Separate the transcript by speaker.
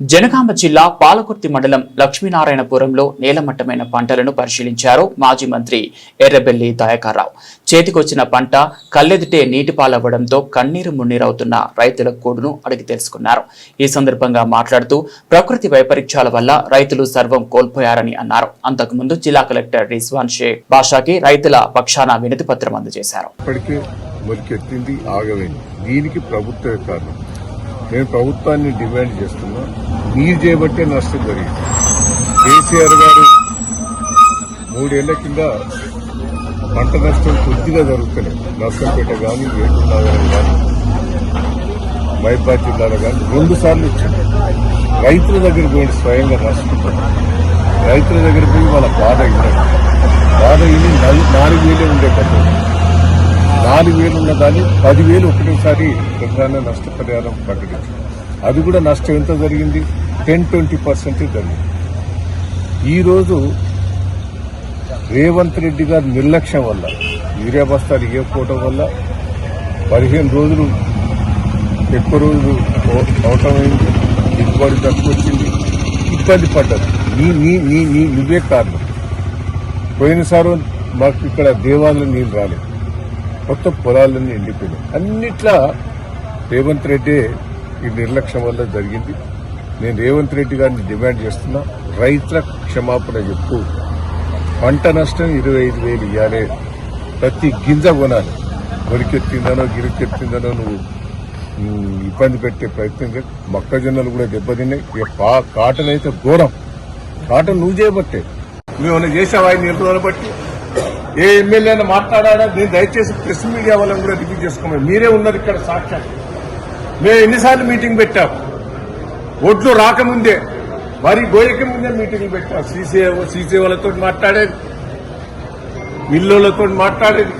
Speaker 1: జనగామ జిల్లా పాలకుర్తి మండలం లక్ష్మీనారాయణపురంలో నేలమట్టమైన పంటలను పరిశీలించారు మాజీ మంత్రి ఎర్రబెల్లి దయాకర్రావు. చేతికొచ్చిన పంట కళ్ళెదుటే నీటిపాలవ్వడంతో కన్నీరు మున్నీరవుతున్న రైతుల కూడును అడిగి తెలుసుకున్నారు. ఈ సందర్భంగా మాట్లాడుతూ ప్రకృతి వైపరీత్యాల వల్ల రైతులు సర్వం కోల్పోయారని అన్నారు. అంతకుముందు జిల్లా కలెక్టర్ రిజ్వాన్ షేక్ బాషాకి రైతుల పక్షాన వినతి పత్రం అందజేశారు
Speaker 2: దీనికి ప్రభుత్వ కారణం నేను ప్రభుత్వాన్ని డిమాండ్ చేస్తున్నా. మీరు చేయబట్టే నష్టం జరిగింది. కేసీఆర్ గారు మూడేళ్ళ కింద పంట నష్టం కొద్దిగా జరుగుతలేదు. నర్సంపేట కానీ ఏటూరు కానీ మైబాద్ జిల్లాలో కానీ రెండు సార్లు ఇచ్చింది రైతుల దగ్గరికి పోయి స్వయంగా నష్టపోతారు రైతుల దగ్గర పోయి వాళ్ళ బాధ వినరు బాధ ఇవి నాలుగు వేలే ఉండే పద్ధతి. నాలుగు వేలు ఉన్న దాన్ని పదివేలు ఒకటేసారి ప్రధాన నష్టపరిహారం ప్రకటించారు అది కూడా నష్టం ఎంత జరిగింది? టెన్ ట్వంటీ పర్సెంట్ జరిగింది. ఈరోజు రేవంత్ రెడ్డి గారి నిర్లక్ష్యం వల్ల యూరియా బస్తాలు ఇవ్వకపోవడం వల్ల పదిహేను రోజులు ఎక్కువ రోజులు అవ- అవసరమైంది దిగుబడి తక్కువచ్చింది ఇబ్బంది పడ్డది నీ నీ నీ నీ నువ్వే కారణం. పోయినసారి మాకు ఇక్కడ దేవాలయం నీళ్ళు రాలేదు. మొత్తం పొలాలన్నీ ఎండిపోయినాయి. అన్నిట్లా రేవంత్ రెడ్డి ఈ నిర్లక్ష్యం వల్ల జరిగింది. నేను రేవంత్ రెడ్డి గారిని డిమాండ్ చేస్తున్నా రైతుల క్షమాపణ చెప్పు పంట నష్టం ఇరవై ఐదు వేలు ఇవ్వాలి ప్రతి గింజ కొనాలి. వరికెత్తిందనో గిరికెత్తిందనో నువ్వు ఇబ్బంది పెట్టే ప్రయత్నం మొక్కజొన్నలు కూడా దెబ్బతిన్నాయి. పా- కాటన్ అయితే ఘోరం. కాటన్ నువ్వు చేయబట్టే. నువ్వు ఏమైనా చేసావా ఆయన నీళ్ళు రోజులు బట్టి? ఏ ఎమ్మెల్యే అయినా మాట్లాడా నేను దయచేసి ప్రెస్ మీడియా వాళ్ళని కూడా రిపీట్ చేసుకోమని. మీరే ఉన్నారు ఇక్కడ సాక్ష్యం మేము ఎన్నిసార్లు మీటింగ్ పెట్టాం. ఓట్లు రాకముందే మరి గోయక ముందే మీటింగ్ పెట్టాం. సీసీ సీసీ వాళ్ళతో మాట్లాడేది. మిల్లులతో మాట్లాడేది.